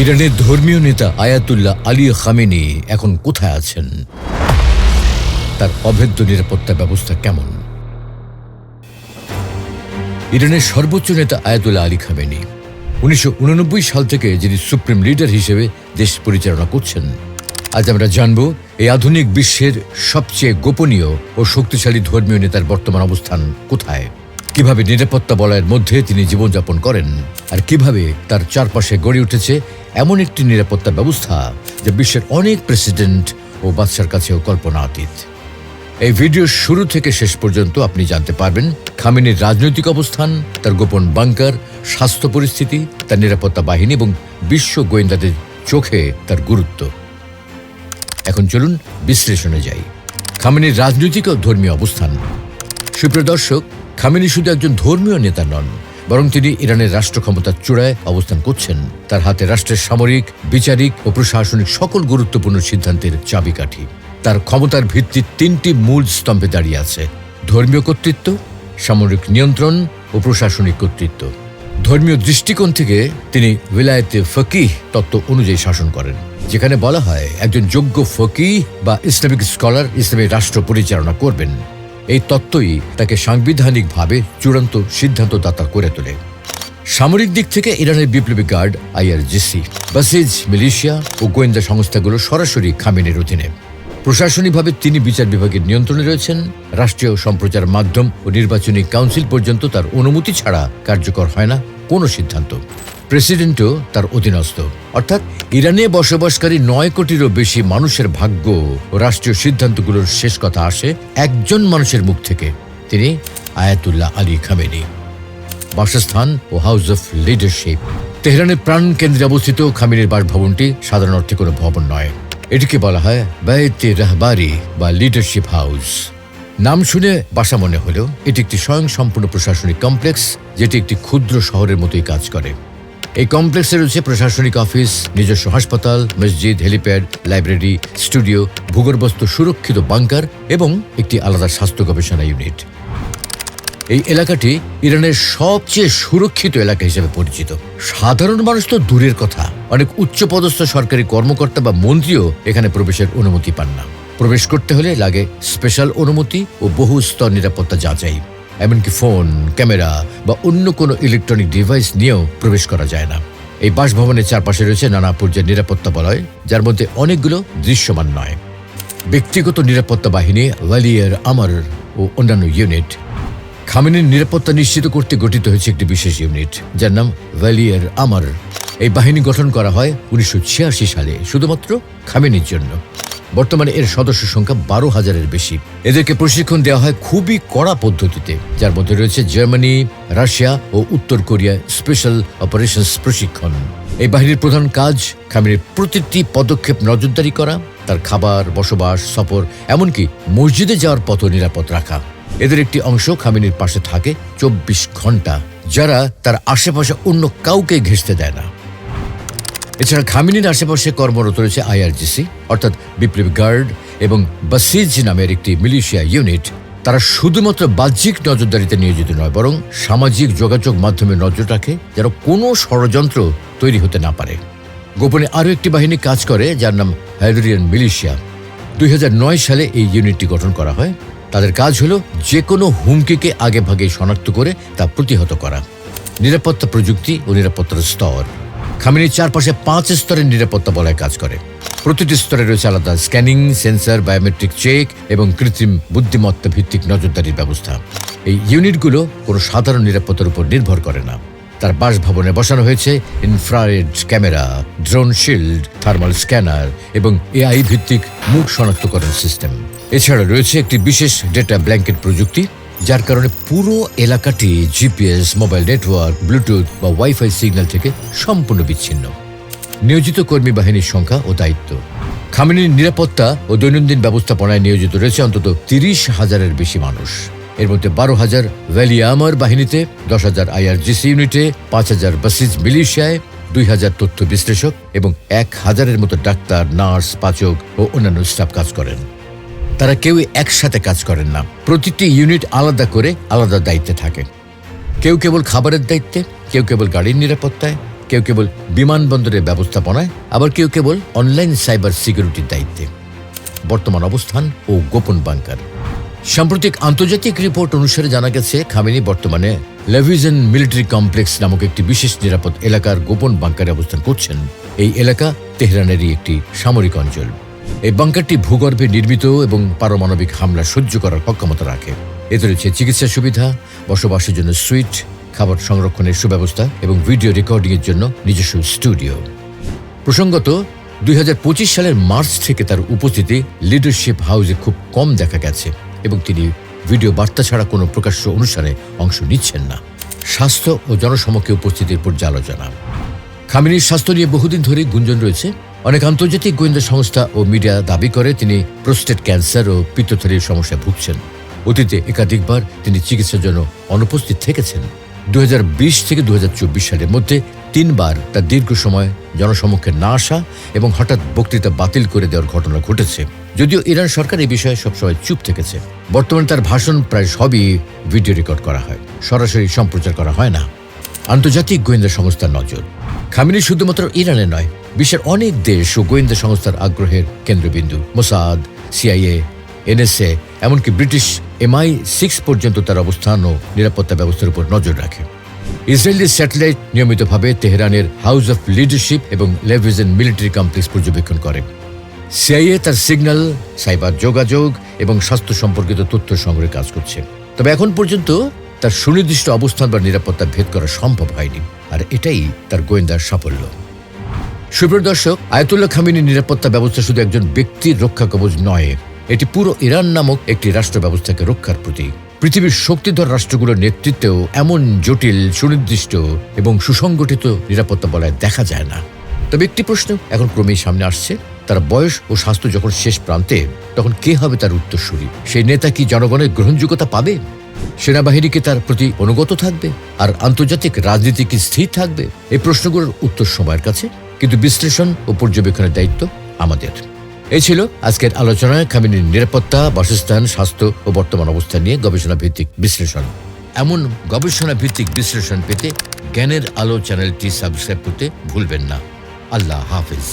ইরানের ধর্মীয় নেতা আয়াতুল্লাহ আলী খামেনি এখন কোথায় আছেন? তার অভেদ্য নিরাপত্তা ব্যবস্থা কেমন? ইরানের সর্বোচ্চ নেতা আয়াতুল্লাহ আলী খামেনি। উনিশশো উননব্বই সাল থেকে যিনি সুপ্রিম লিডার হিসেবে দেশ পরিচালনা করছেন। আজ আমরা জানব, এই আধুনিক বিশ্বের সবচেয়ে গোপনীয় ও শক্তিশালী ধর্মীয় নেতার বর্তমান অবস্থান কোথায়? কীভাবে নিরাপত্তা বলয়ের মধ্যে তিনি জীবনযাপন করেন আর কীভাবে তার চারপাশে গড়ে উঠেছে এমন একটি নিরাপত্তা ব্যবস্থা যা বিশ্বের অনেক প্রেসিডেন্ট ও বাদশার কাছেও কল্পনাতীত এই ভিডিও শুরু থেকে শেষ পর্যন্ত আপনি জানতে পারবেন খামেনির রাজনৈতিক অবস্থান, তার গোপন বাংকার, স্বাস্থ্য পরিস্থিতি, তার নিরাপত্তা বাহিনী এবং বিশ্ব গোয়েন্দাদের চোখে তার গুরুত্ব। এখন চলুন বিশ্লেষণে যাই। খামেনির রাজনৈতিক ও ধর্মীয় অবস্থান। সুপ্রিয় দর্শক খামেনি শুধু একজন ধর্মীয় নেতা নন, বরং তিনি ইরানের রাষ্ট্র ক্ষমতার চূড়ায় অবস্থান করছেন। তার হাতে রাষ্ট্রের সামরিক, বিচারিক ও প্রশাসনিক সকল গুরুত্বপূর্ণ সিদ্ধান্তের চাবিকাঠি। তার ক্ষমতার ভিত্তি তিনটি মূল স্তম্ভে দাঁড়িয়ে আছে। ধর্মীয় কর্তৃত্ব, সামরিক নিয়ন্ত্রণ ও প্রশাসনিক কর্তৃত্ব। ধর্মীয় দৃষ্টিকোণ থেকে তিনি বিলায়তে ফকিহ তত্ত্ব অনুযায়ী শাসন করেন, যেখানে বলা হয়, একজন যোগ্য ফকিহ বা ইসলামিক স্কলার ইসলামী রাষ্ট্র পরিচালনা করবেন। এই তত্ত্বই তাকে সাংবিধানিকভাবে চূড়ান্ত সিদ্ধান্তদাতা করে তোলে। সামরিক দিক থেকে ইরানের বিপ্লবী গার্ড আইআরজিসি, বাসিজ মিলিশিয়া ও গোয়েন্দা সংস্থাগুলো সরাসরি খামেনের অধীনে। প্রশাসনিকভাবে তিনি বিচার বিভাগের নিয়ন্ত্রণে রয়েছেন। রাষ্ট্রীয় সম্প্রচার মাধ্যম ও নির্বাচনী কাউন্সিল পর্যন্ত তার অনুমতি ছাড়া কার্যকর হয় না কোনো সিদ্ধান্ত। প্রেসিডেন্টও তার অধীনস্থ। অর্থাৎ ইরানে বসবাসকারী নয় কোটিরও বেশি মানুষের ভাগ্য ও রাষ্ট্রীয় সিদ্ধান্তগুলোর শেষ কথা আসে একজন মানুষের মুখ থেকে, তিনি আয়াতুল্লাহ আলী খামেনি। বাসস্থান ও হাউস অফ লিডারশিপ। তেহরানের প্রাণ কেন্দ্রে অবস্থিত খামিনের বাসভবনটি সাধারণ অর্থে কোনো ভবন নয়। এটিকে বলা হয় বায়তে রাহবারি বা লিডারশিপ হাউস। নাম শুনে বাসা মনে হলেও এটি একটি স্বয়ং সম্পূর্ণ প্রশাসনিক কমপ্লেক্স, যেটি একটি ক্ষুদ্র শহরের মতোই কাজ করে। এই কমপ্লেক্সে রয়েছে প্রশাসনিক অফিস, নিজস্ব হাসপাতাল, মসজিদ, হেলিপ্যাড, লাইব্রেরি, স্টুডিও, ভূগর্ভস্থ সুরক্ষিত বাংকার এবং একটি আলাদা স্বাস্থ্য গবেষণা ইউনিট। এই এলাকাটি ইরানের সবচেয়ে সুরক্ষিত এলাকা হিসেবে পরিচিত। সাধারণ মানুষ তো দূরের কথা। অনেক উচ্চপদস্থ সরকারি কর্মকর্তা বা মন্ত্রীও এখানে প্রবেশের অনুমতি পান না। প্রবেশ করতে হলে লাগে স্পেশাল অনুমতি ও বহু স্তর নিরাপত্তা যাচাই। এমনকি ফোন, ক্যামেরা বা অন্য কোনো ইলেকট্রনিক ডিভাইস নিয়েও প্রবেশ করা যায় না। এই বাসভবনের চারপাশে রয়েছে নানা পর্যায়ের নিরাপত্তা বলয়, যার মধ্যে অনেকগুলো দৃশ্যমান নয়। ব্যক্তিগত নিরাপত্তা বাহিনী, ওয়ালিয়ার আমার ও অন্যান্য ইউনিট। খামেনের নিরাপত্তা নিশ্চিত করতে গঠিত হয়েছে একটি বিশেষ ইউনিট, যার নাম ভ্যালিয়ার আমার। এই বাহিনী গঠন করা হয় উনিশশো ছিয়াশি সালে, শুধুমাত্র খামেনির জন্য। বর্তমানে এর সদস্য সংখ্যা বারো হাজারের বেশি। এদেরকে প্রশিক্ষণ দেওয়া হয় খুবই কড়া পদ্ধতিতে, যার মধ্যে রয়েছে জার্মানি, রাশিয়া ও উত্তর কোরিয়া স্পেশাল অপারেশনস প্রশিক্ষণ। এই বাহিনীর প্রধান কাজ খামেনের প্রতিটি পদক্ষেপ নজরদারি করা, তার খাবার, বসবাস, সফর, এমনকি মসজিদে যাওয়ার পথ নিরাপদ রাখা। এদের একটি অংশ খামিনির পাশে থাকে চব্বিশ ঘণ্টা যারা তার আশেপাশে অন্য কাউকে ঘেঁষতে দেয় না। এছাড়া খামিনির আশেপাশে কর্মরত রয়েছে আইআরজিসি, অর্থাৎ বিপ্লব গার্ড এবং বাসিজ নামের একটি মিলিশিয়া ইউনিট। তারা শুধুমাত্র বাহ্যিক নজরদারিতে নিয়োজিত নয়, বরং সামাজিক যোগাযোগ মাধ্যমে নজর রাখে যেন কোনো ষড়যন্ত্র তৈরি হতে না পারে। গোপনে আরও একটি বাহিনী কাজ করে, যার নাম হাইড্রিয়ান মিলিশিয়া। দুই হাজার নয় সালে এই ইউনিটটি গঠন করা হয়। তাদের কাজ হলো যে কোনো হুমকিকে আগে ভাগে শনাক্ত করে তা প্রতিহত করা। নিরাপত্তা প্রযুক্তি ও নিরাপত্তার স্তর। খামিনির চারপাশে পাঁচ স্তরের নিরাপত্তা বলয় কাজ করে। প্রতিটি স্তরে রয়েছে আলাদা স্ক্যানিং, সেন্সর, বায়োমেট্রিক চেক এবং কৃত্রিম বুদ্ধিমত্তা ভিত্তিক নজরদারির ব্যবস্থা। এই ইউনিটগুলো কোনো সাধারণ নিরাপত্তার উপর নির্ভর করে না। তার বাসভবনে বসানো হয়েছে infrared camera, drone shield, thermal scanner এবং এআই ভিত্তিক মুখ শনাক্তকরণ সিস্টেম। এছাড়া রয়েছে একটি বিশেষ ডেটা ব্ল্যাঙ্কেট প্রযুক্তি যার কারণে পুরো এলাকাটি জিপিএস মোবাইল নেটওয়ার্ক ব্লুটুথ বা ওয়াইফাই সিগন্যাল থেকে সম্পূর্ণ বিচ্ছিন্ন। নিয়োজিত কর্মী বাহিনীর সংখ্যা ও দায়িত্ব। খামেনির নিরাপত্তা ও দৈনন্দিন ব্যবস্থাপনায় নিয়োজিত রয়েছে অন্তত তিরিশ হাজারের বেশি মানুষ। এর মধ্যে বারো হাজার ভ্যালিয়ামার বাহিনীতে, দশ হাজার আইআরজিসি ইউনিটে, পাঁচ হাজার বাসিজ মিলিশিয়ায়, দুই হাজার তথ্য বিশ্লেষক এবং এক হাজারের মতো ডাক্তার, নার্স, পাচক ও অন্যান্য স্টাফ কাজ করেন। তারা কেউই একসাথে কাজ করেন না। প্রতিটি ইউনিট আলাদা করে আলাদা দায়িত্বে থাকে। কেউ কেবল খাবারের দায়িত্বে, কেউ কেবল গাড়ির নিরাপত্তায়, কেউ কেবল বিমানবন্দরের ব্যবস্থাপনায়, আবার কেউ কেবল অনলাইন সাইবার সিকিউরিটির দায়িত্বে। বর্তমান অবস্থান ও গোপন বাংকার। সাম্প্রতিক আন্তর্জাতিক রিপোর্ট অনুসারে জানা গেছে, খামেনি বর্তমানে লেভিজেন মিলিটারি কমপ্লেক্স নামক একটি বিশেষ নিরাপদ এলাকার গোপন বাংকারে অবস্থান করছেন। এই এলাকা তেহরানেরই একটি সামরিক অঞ্চল। এই বাংকারটি ভূগর্ভে নির্মিত এবং পারমাণবিক হামলা সহ্য করার সক্ষমতা রাখে। এতে রয়েছে চিকিৎসা সুবিধা, বসবাসের জন্য সুইট, খাবার সংরক্ষণের সুব্যবস্থা এবং ভিডিও রেকর্ডিংয়ের জন্য নিজস্ব স্টুডিও। প্রসঙ্গত, দুই হাজার পঁচিশ সালের মার্চ থেকে তার উপস্থিতি লিডারশিপ হাউসে খুব কম দেখা গেছে এবং তিনি ভিডিও বার্তা ছাড়া কোনো প্রকাশ্য অনুষ্ঠানে অংশ নিচ্ছেন না। স্বাস্থ্য ও জনসমক্ষে উপস্থিতির পর্যালোচনা। খামিনির স্বাস্থ্য নিয়ে বহুদিন ধরে গুঞ্জন রয়েছে। অনেক আন্তর্জাতিক গোয়েন্দা সংস্থা ও মিডিয়া দাবি করে তিনি প্রোস্টেট ক্যান্সার ও পিত্তথলির সমস্যায় ভুগছেন। অতীতে একাধিকবার তিনি চিকিৎসার জন্য অনুপস্থিত থেকেছেন। দুই হাজার বিশ থেকে দু হাজার চব্বিশ সালের মধ্যে তিনবার তার দীর্ঘ সময় জনসমক্ষে না আসা এবং হঠাৎ বক্তৃতা বাতিল করে দেওয়ার ঘটনা ঘটেছে। যদিও ইরান সরকার এই বিষয়ে সবসময় চুপ থেকেছে। বর্তমানে তার ভাষণ প্রায় সবই ভিডিও রেকর্ড করা হয়। সরাসরি সম্প্রচার করা হয় না। আন্তর্জাতিক গোয়েন্দা সংস্থার নজর। খামিনি শুধুমাত্র ইরানে নয় বিশ্বের অনেক দেশ ও গোয়েন্দা সংস্থার আগ্রহের কেন্দ্রবিন্দু। মোসাদ সিআইএ এনএসএ এমনকি ব্রিটিশ এমআই সিক্স পর্যন্ত তার অবস্থান ও নিরাপত্তা ব্যবস্থার উপর নজর রাখে। ইসরায়েলি স্যাটেলাইট নিয়মিতভাবে তেহরানের হাউস অফ লিডারশিপ এবং লেভিজেন মিলিটারি কমপ্লেক্স পর্যবেক্ষণ করে। সিআইএ তার সিগন্যাল, সাইবার যোগাযোগ এবং স্বাস্থ্য সম্পর্কিত তথ্য সংগ্রহে কাজ করছে। তবে এখন পর্যন্ত তার সুনির্দিষ্ট অবস্থান বা নিরাপত্তা ভেদ করা সম্ভব হয়নি, আর এটাই তার গোয়েন্দার সাফল্য। সুপ্রিয় দর্শক, আয়তুল্লাহ খামিনীর নিরাপত্তা ব্যবস্থা শুধু একজন ব্যক্তির রক্ষা কবচ নয়, এটি পুরো ইরান নামক একটি রাষ্ট্র ব্যবস্থাকে রক্ষার প্রতীক। পৃথিবীর শক্তিধর রাষ্ট্রগুলোর নেতৃত্বেও এমন জটিল, সুনির্দিষ্ট এবং সুসংগঠিত নিরাপত্তা বলয় দেখা যায় না। তবে একটি প্রশ্ন এখন ক্রমেই সামনে আসছে, তার বয়স ও স্বাস্থ্য যখন শেষ প্রান্তে, তখন কে হবে তার উত্তরসূরি? সেই নেতা কি জনগণের গ্রহণযোগ্যতা পাবে? সেনাবাহিনী কি তার প্রতি অনুগত থাকবে? আর আন্তর্জাতিক রাজনীতি কি স্থির থাকবে? এই প্রশ্নগুলোর উত্তর সময়ের কাছে। কিন্তু বিশ্লেষণ ও পর্যবেক্ষণের দায়িত্ব আমাদের। এ ছিল আজকের আলোচনায় খামিনীর নিরাপত্তা, বাসস্থান, স্বাস্থ্য ও বর্তমান অবস্থা নিয়ে গবেষণা ভিত্তিক বিশ্লেষণ। এমন গবেষণা ভিত্তিক বিশ্লেষণ পেতে জ্ঞানের আলো চ্যানেলটি সাবস্ক্রাইব করতে ভুলবেন না। আল্লাহ হাফিজ।